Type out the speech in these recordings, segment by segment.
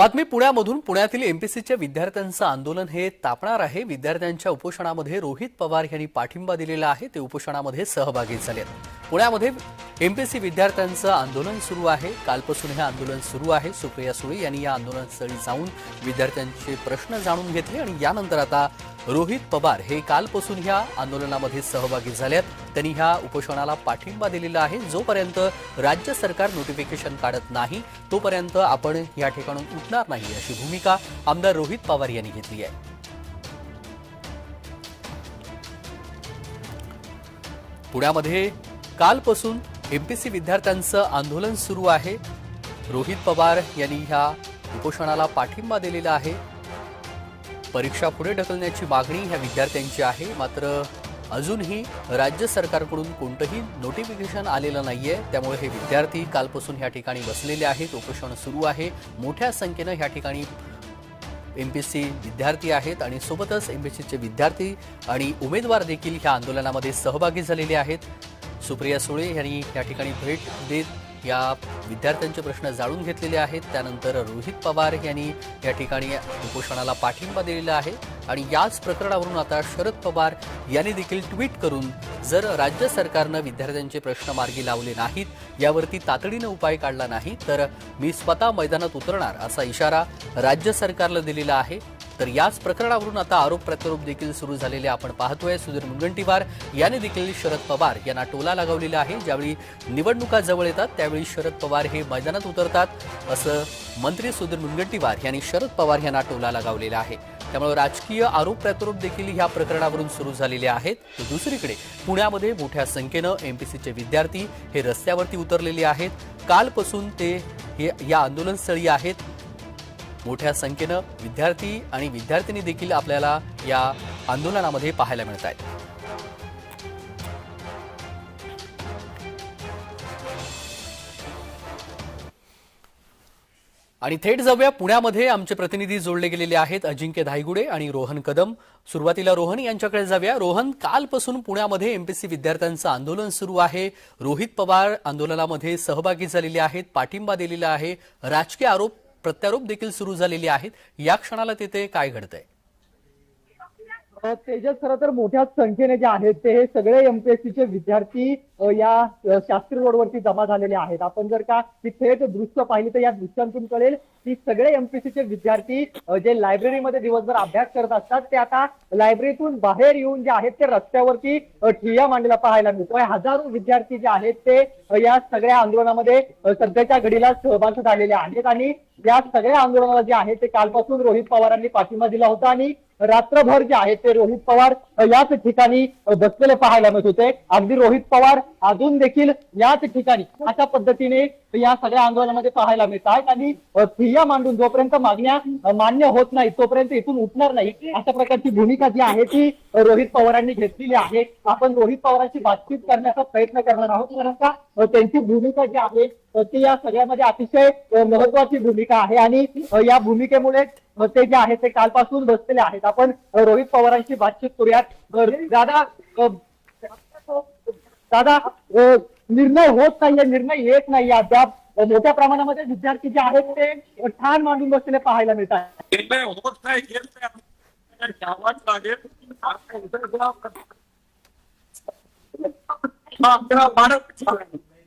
बातमी पुण्यामधून. पुण्यातील एमपीसीच्या विद्यार्थ्यांचं आंदोलन हे तापणार आहे. विद्यार्थ्यांच्या उपोषणामध्ये रोहित पवार यांनी पाठिंबा दिलेला आहे. ते उपोषणामध्ये सहभागी झाले पुण्यामध्ये एमपीसी विद्यार्थ्यांचं आंदोलन सुरू आहे. कालपासून हे आंदोलन सुरू आहे. सुप्रिया सुळे यांनी या आंदोलनस्थळी जाऊन विद्यार्थ्यांचे प्रश्न जाणून घेतले आणि यानंतर आता रोहित पवार हे कालपासून ह्या आंदोलनामध्ये सहभागी झाल्यात त्यांनी ह्या उपोषणाला पाठिंबा दिलेला आहे. जोपर्यंत राज्य सरकार नोटिफिकेशन काढत नाही तोपर्यंत आपण या ठिकाणून उठणार नाही अशी भूमिका आमदार रोहित पवार यांनी घेतली आहे. पुण्यामध्ये कालपासून एमपीसी विद्यार्थ्यांचं आंदोलन सुरू आहे. रोहित पवार यांनी ह्या उपोषणाला पाठिंबा दिलेला आहे. परीक्षा पुढे ढकलण्याची मागणी ह्या विद्यार्थ्यांची आहे. मात्र अजूनही राज्य सरकारकडून कोणतंही नोटिफिकेशन आलेलं नाहीये. त्यामुळे हे विद्यार्थी कालपासून ह्या ठिकाणी बसलेले आहेत. उपोषण सुरू आहे. मोठ्या संख्येनं ह्या ठिकाणी एम पी सी विद्यार्थी आहेत आणि सोबतच एम पी सीचे विद्यार्थी आणि उमेदवार देखील ह्या आंदोलनामध्ये सहभागी झालेले आहेत. सुप्रिया सुळे यांनी या ठिकाणी भेट देत या विद्यार्थ्यांचे प्रश्न जाणून घेतलेले आहेत. त्यानंतर रोहित पवार यांनी या ठिकाणी उपोषणाला पाठिंबा दिलेला आहे. आणि याच प्रकरणावरून आता शरद पवार यांनी देखील ट्विट करून जर राज्य सरकारनं विद्यार्थ्यांचे प्रश्न मार्गी लावले नाहीत यावरती तातडीनं उपाय काढला नाही तर मी स्वतः मैदानात उतरणार असा इशारा राज्य सरकारला दिलेला आहे. तर याच प्रकरणावरून आता आरोप प्रत्यारोप देखील सुरू झालेले आपण पाहतोय. सुधीर मुनगंटीवार याने देखील शरद पवार यांना टोला लगावलेला आहे. ज्यावेळी निवडणुका जवळ येतात त्यावेळी शरद पवार हे मैदानात उतरतात असं मंत्री सुधीर मुनगंटीवार यांनी शरद पवार यांना टोला लगावलेला आहे. त्यामुळे राजकीय आरोप प्रत्यारोप देखील या प्रकरणावरून सुरू झालेले आहेत. तर दुसरीकडे पुण्यामध्ये मोठ्या संख्येनं एमपीसीचे विद्यार्थी हे रस्त्यावरती उतरलेले आहेत. कालपासून ते हे या आंदोलनस्थळी आहेत. मोठ्या संख्येनं विद्यार्थी आणि विद्यार्थिनी देखील आपल्याला या आंदोलनामध्ये पाहायला मिळत आहेत. आणि थेट जाऊया पुण्यामध्ये. आमचे प्रतिनिधी जोडले गेलेले आहेत अजिंक्य धायगुडे आणि रोहन कदम. सुरुवातीला रोहन यांच्याकडे जाऊया. रोहन कालपासून पुण्यामध्ये एमपीसी विद्यार्थ्यांचं आंदोलन सुरू आहे. रोहित पवार आंदोलनामध्ये सहभागी झालेले आहेत पाठिंबा दिलेला आहे. राजकीय आरोप प्रत्यारोप देखील सुरू झालेले आहेत. या क्षणाला तिथे काय घडतंय? तेजस खरं तर मोठ्या संख्येने जे आहेत ते हे सगळे एमपीएससीचे विद्यार्थी या शास्त्री रोडवरती जमा झालेले आहेत. आपण जर का ती थेट दृश्य पाहिली तर या दृश्यांतून कळेल की सगळे एमपीएससीचे विद्यार्थी जे लायब्ररीमध्ये दिवसभर अभ्यास करत असतात ते आता लायब्ररीतून बाहेर येऊन जे आहेत ते रस्त्यावरती ठिय्या मांडलेला पाहायला मिळतोय हजारो विद्यार्थी जे आहेत ते या सगळ्या आंदोलनामध्ये सध्याच्या घडीला सहभागी झालेले आहेत. आणि या सगळ्या आंदोलनाला जे आहे ते कालपासून रोहित पवारांनी पाठिंबा दिला होता. आणि रात्रभर जे आहे ते रोहित पवार याच ठिकाणी बसलेले पाहायला मिळत होते. अगदी रोहित पवार अजून देखील याच ठिकाणी अशा पद्धतीने या सगळ्या आंदोलनामध्ये पाहायला मिळत आहेत. आणि ठिय्या मांडून जोपर्यंत मागण्या मान्य होत नाही तोपर्यंत इथून उठणार नाही. अशा प्रकारची भूमिका जी आहे ती रोहित पवारांनी घेतलेली आहे. आपण रोहित पवारांशी बातचीत करण्याचा प्रयत्न करणार आहोत. कारण का त्यांची भूमिका जी आहे ती या सगळ्यामध्ये अतिशय महत्वाची भूमिका आहे. आणि या भूमिकेमुळे ते जे आहे ते कालपासून बसलेले आहेत. आपण रोहित पवारांशी बातचीत करूयात. दादा दादा निर्णय होत नाहीये निर्णय येत नाहीये अद्याप मोठ्या प्रमाणामध्ये विद्यार्थी जे आहेत ते ठाण मांडून बसलेले पाहायला मिळतात निर्णय होत नाही घ्यावाच लागेल.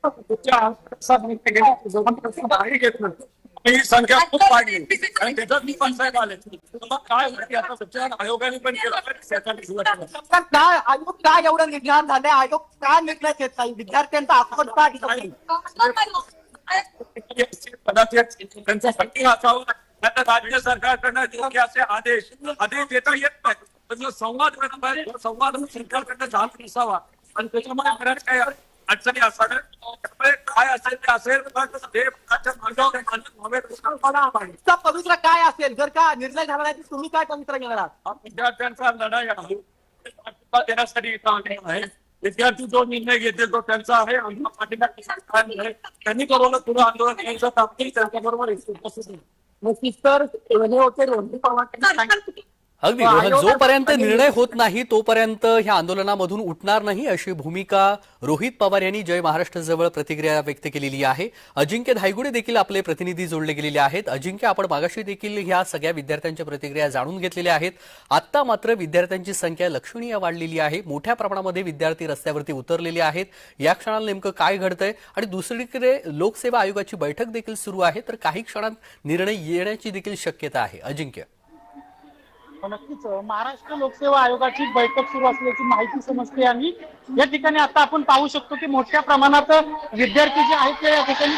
हा. ही काय काय आयोग का एवढं निर्धार झालंय आयोग का निर्णय घेत नाही विद्यार्थ्यांचा आक्रोश का दिसत नाही? कदाचित त्यांचा फटका असावा राज्य असे आदेश आदेश देता संवाद तो संवाद सरकारकडनं झाला अडचणी त्यामुळे काय असेल ते असेल. तुमचा पवित्र काय असेल जर का निर्णय झाला नाही तर तुम्ही काय पवित्र घेणार आहात? विद्यार्थ्यांचा लढाई आहे पाठिंबा देण्यासाठी इथं आलेलो आहे विद्यार्थी जो निर्णय घेतील तो त्यांचा आहे आमचा पाठिंबा त्यांनी करोना पुढे आंदोलन यायचं तापतील त्यांच्याबरोबर उपस्थित आहे. नक्कीच तर हे होते रोहित पवार. अगदी. रोहन जोपर्यंत निर्णय होत नाही तोपर्यंत ह्या आंदोलनामधून उठणार नाही अशी भूमिका रोहित पवार यांनी जय महाराष्ट्र जवळ प्रतिक्रिया व्यक्त केलेली आहे. अजिंक्य धायगुडे देखील आपले प्रतिनिधी जोडले गेलेले आहेत. अजिंक्य आपण मागाशी देखील ह्या सगळ्या विद्यार्थ्यांच्या प्रतिक्रिया जाणून घेतलेल्या आहेत. आता मात्र विद्यार्थ्यांची संख्या लक्षणीय वाढलेली आहे. मोठ्या प्रमाणामध्ये विद्यार्थी रस्त्यावरती उतरलेले आहेत. या क्षणाला नेमकं काय घडतंय? आणि दुसरीकडे लोकसेवा आयोगाची बैठक देखील सुरू आहे. तर काही क्षणात निर्णय येण्याची देखील शक्यता आहे. अजिंक्य. नक्कीच महाराष्ट्र लोकसेवा आयोगाची बैठक सुरू असल्याची माहिती समजते आणि या ठिकाणी आता आपण पाहू शकतो की मोठ्या प्रमाणात विद्यार्थी जे आहेत ते या ठिकाणी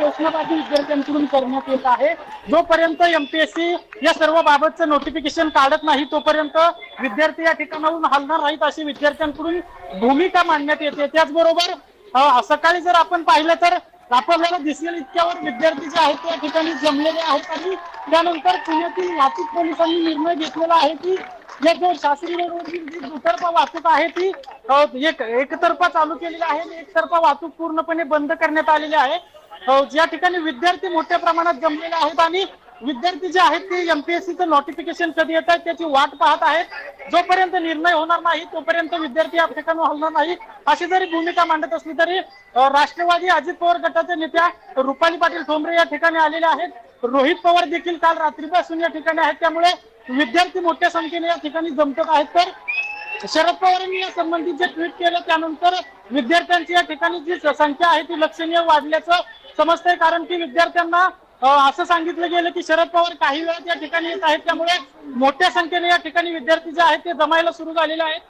घोषणाबाजी विद्यार्थ्यांकडून करण्यात येत आहे. जोपर्यंत एमपीएससी या सर्व बाबतचं नोटिफिकेशन काढत नाही तोपर्यंत विद्यार्थी या ठिकाणाहून हलणार नाहीत अशी विद्यार्थ्यांकडून भूमिका मांडण्यात येते. त्याचबरोबर सकाळी जर आपण पाहिलं तर आपल्याला दिसेल इतक्यावर विद्यार्थी जे आहेत त्या ठिकाणी जमलेले आहेत आणि त्यानंतर पुण्यातील वाहतूक पोलिसांनी निर्णय घेतलेला आहे की या जो शास्त्री रोडवरील जी दुतर्फा वाहतूक आहे ती एक एकतर्फा चालू केलेली आहे आणि एकतर्फा वाहतूक पूर्णपणे बंद करण्यात आलेली आहे. ज्या ठिकाणी विद्यार्थी मोठ्या प्रमाणात जमलेले आहेत आणि विद्यार्थी जे आहेत ते एमपीएससीचं नोटिफिकेशन कधी येत आहे त्याची वाट पाहत आहेत. जोपर्यंत निर्णय होणार नाही तोपर्यंत विद्यार्थी या ठिकाणी हलणार नाही. अशी जरी भूमिका मांडत असली तरी राष्ट्रवादी अजित पवार गटाच्या नेत्या रुपाली पाटील ठोंबरे या ठिकाणी आलेल्या आहेत. रोहित पवार देखील काल रात्रीपासून या ठिकाणी आहेत. त्यामुळे विद्यार्थी मोठ्या संख्येने या ठिकाणी जमतक आहेत. तर शरद पवारांनी या संबंधित जे ट्विट केलं त्यानंतर विद्यार्थ्यांची या ठिकाणी जी संख्या आहे ती लक्षणीय वाढल्याचं समजतंय. कारण की विद्यार्थ्यांना असं सांगितलं गेलं की शरद पवार काही वेळात या ठिकाणी येत आहेत. त्यामुळे मोठ्या संख्येने या ठिकाणी विद्यार्थी जे आहेत ते जमायला सुरू झालेले आहेत.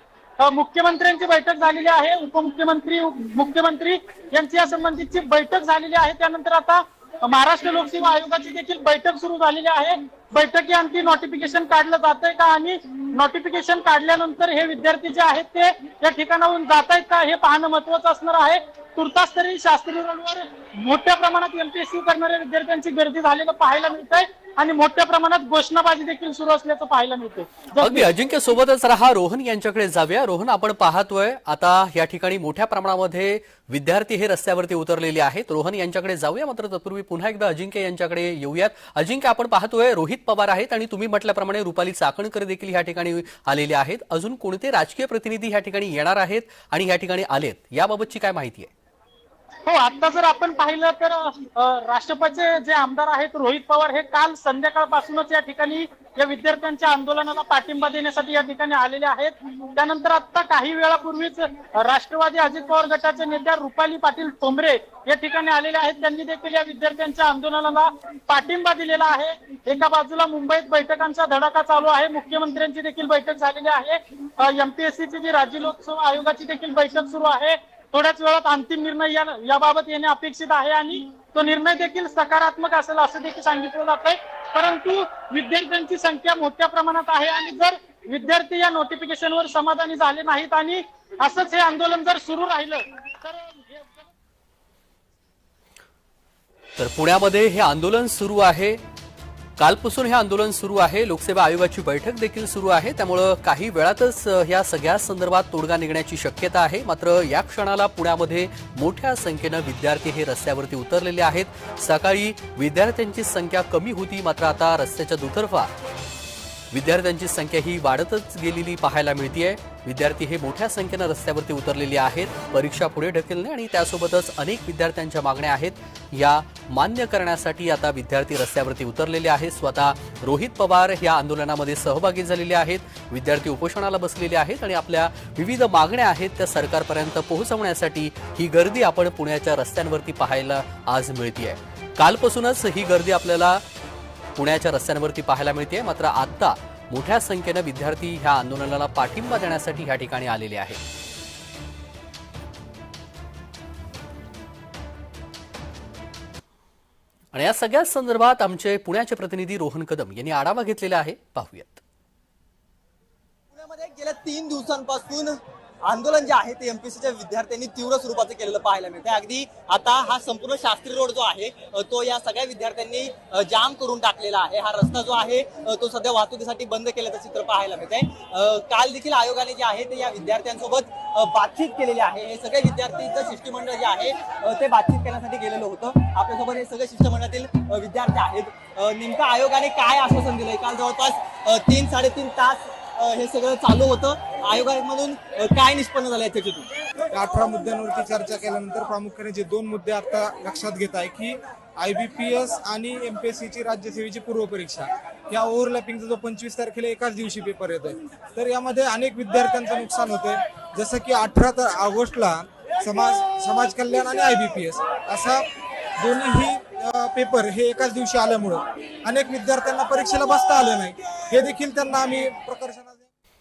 मुख्यमंत्र्यांची बैठक झालेली आहे. उपमुख्यमंत्री मुख्यमंत्री यांची या संबंधीची बैठक झालेली आहे. त्यानंतर आता महाराष्ट्र लोकसेवा आयोगाची देखील बैठक सुरू झालेली आहे. बैठकीअंती नोटिफिकेशन काढलं जात आहे का आणि नोटिफिकेशन काढल्यानंतर हे विद्यार्थी जे आहेत ते या ठिकाणाहून जात आहेत का हे पाहणं महत्वाचं असणार आहे. तुर्तास तरी शास्त्री रोडवर मोठ्या प्रमाणात एमपीएससी करणाऱ्या विद्यार्थ्यांची गर्दी झालेलं पाहायला मिळत आहे आणि मोठ्या प्रमाणात घोषणाबाजी देखील सुरू असल्याचं पाहायला मिळते अगदी अजिंक्य सोबतच राहा रोहन यांच्याकडे जाऊया. रोहन आपण पाहतोय आता या ठिकाणी मोठ्या प्रमाणामध्ये विद्यार्थी हे रस्त्यावरती उतरलेले आहेत. रोहन यांच्याकडे जाऊया मात्र तत्पूर्वी पुन्हा एकदा अजिंक्य यांच्याकडे येऊयात. अजिंक्य आपण पाहतोय रोहित पवार आहेत आणि तुम्ही म्हटल्याप्रमाणे रुपाली चाकणकर देखील या ठिकाणी आलेले आहेत. अजून कोणते राजकीय प्रतिनिधी या ठिकाणी येणार आहेत आणि या ठिकाणी आलेत? याबाबतची काय माहिती आहे? हो आता जर आपण पाहिलं तर राष्ट्रपतीचे जे आमदार आहेत रोहित पवार हे काल संध्याकाळपासूनच या ठिकाणी या विद्यार्थ्यांच्या आंदोलनाला पाठिंबा देण्यासाठी या ठिकाणी आलेले आहेत. त्यानंतर आता काही वेळापूर्वीच राष्ट्रवादी अजित पवार गटाचे नेत्या रुपाली पाटील ठोंबरे या ठिकाणी आलेले आहेत. त्यांनी देखील या विद्यार्थ्यांच्या आंदोलनाला पाठिंबा दिलेला आहे. एका बाजूला मुंबईत बैठकांचा धडाका चालू आहे. मुख्यमंत्र्यांची देखील बैठक झालेली आहे. एमपीएससीची जी राज्य लोकसेवा आयोगाची देखील बैठक सुरू आहे. थोड्याच वेळात अंतिम निर्णय या याबाबत येणे अपेक्षित आहे आणि तो निर्णय देखील सकारात्मक असेल असं देखील सांगितलं जात आहे परंतु विद्यार्थ्यांची संख्या मोठ्या प्रमाणात आहे आणि जर विद्यार्थी या नोटिफिकेशनवर समाधानी झाले नाहीत आणि असंच हे आंदोलन जर सुरू राहिलं तर तर पुण्यामध्ये हे आंदोलन सुरू आहे. कालपासून हे आंदोलन सुरू आहे. लोकसेवा आयोगाची बैठक देखील सुरू आहे. त्यामुळं काही वेळातच या सगळ्या संदर्भात तोडगा निघण्याची शक्यता आहे. मात्र या क्षणाला पुण्यामध्ये मोठ्या संख्येनं विद्यार्थी हे रस्त्यावरती उतरलेले आहेत. सकाळी विद्यार्थ्यांची संख्या कमी होती मात्र आता रस्त्याच्या दुतर्फा विद्यार्थ्यांची संख्या ही वाढतच गेलेली पाहायला मिळतीये. विद्यार्थी हे मोठ्या संख्येनं रस्त्यावरती उतरलेले आहेत. परीक्षा पुढे ढकलणे आणि त्यासोबतच अनेक विद्यार्थ्यांच्या मागण्या आहेत. या मान्य करण्यासाठी आता विद्यार्थी रस्त्यावरती उतरलेले आहेत. स्वतः रोहित पवार या आंदोलनामध्ये सहभागी झालेले आहेत. विद्यार्थी उपोषणाला बसलेले आहेत आणि आपल्या विविध मागण्या आहेत त्या सरकारपर्यंत पोहोचवण्यासाठी ही गर्दी आपण पुण्याच्या रस्त्यांवरती पाहायला आज मिळतीये. कालपासूनच ही गर्दी आपल्याला पुण्याच्या रस्त्यांवरती पाहायला मिळते. मात्र आता मोठ्या संख्येनं विद्यार्थी ह्या आंदोलनाला पाठिंबा देण्यासाठी ह्या ठिकाणी आलेले आहेत. आणि या सगळ्या संदर्भात आमचे पुण्याचे प्रतिनिधी रोहन कदम यांनी आढावा घेतलेला आहे. पाहूयात. पुण्यामध्ये गेल्या तीन दिवसांपासून आंदोलन जे आहे ते एमपीसीच्या विद्यार्थ्यांनी तीव्र स्वरूपाचं केलेलं पाहायला मिळतं अगदी आता हा संपूर्ण शास्त्री रोड जो आहे तो या सगळ्या विद्यार्थ्यांनी जाम करून टाकलेला आहे. हा रस्ता जो आहे तो सध्या वाहतुकीसाठी बंद केल्याचं चित्र पाहायला मिळत आहे काल देखील आयोगाने जे आहे ते या विद्यार्थ्यांसोबत बातचीत केलेली आहे. हे सगळे विद्यार्थीचं शिष्टमंडळ जे आहे ते बातचीत करण्यासाठी गेलेलं होतं. आपल्यासोबत हे सगळे शिष्टमंडळातील विद्यार्थी आहेत. नेमकं आयोगाने काय आश्वासन दिलंय? काल जवळपास तीन साडेतीन तास हे सगळं चालू होतं. आयोगामधून काय निष्पन्न झालं या अठरा मुद्द्यांवरती चर्चा केल्यानंतर प्रामुख्याने जे दोन मुद्दे आता लक्षात घेत आहे की आय बी पी एस आणि एम पी एस सीची राज्यसेवेची पूर्वपरीक्षा. या ओव्हरलॅपिंगचा जो पंचवीस तारखेला एकाच दिवशी पेपर येतोय. तर यामध्ये अनेक विद्यार्थ्यांचं नुकसान होतंय. जसं की अठरा तर ऑगस्टला समाज समाज कल्याण आणि आय बी पी एस असा दोन्हीही पेपर हे एकाच दिवशी आल्यामुळं अनेक विद्यार्थ्यांना परीक्षेला बसता आलं नाही. हे देखील त्यांना आम्ही प्रकर्षाने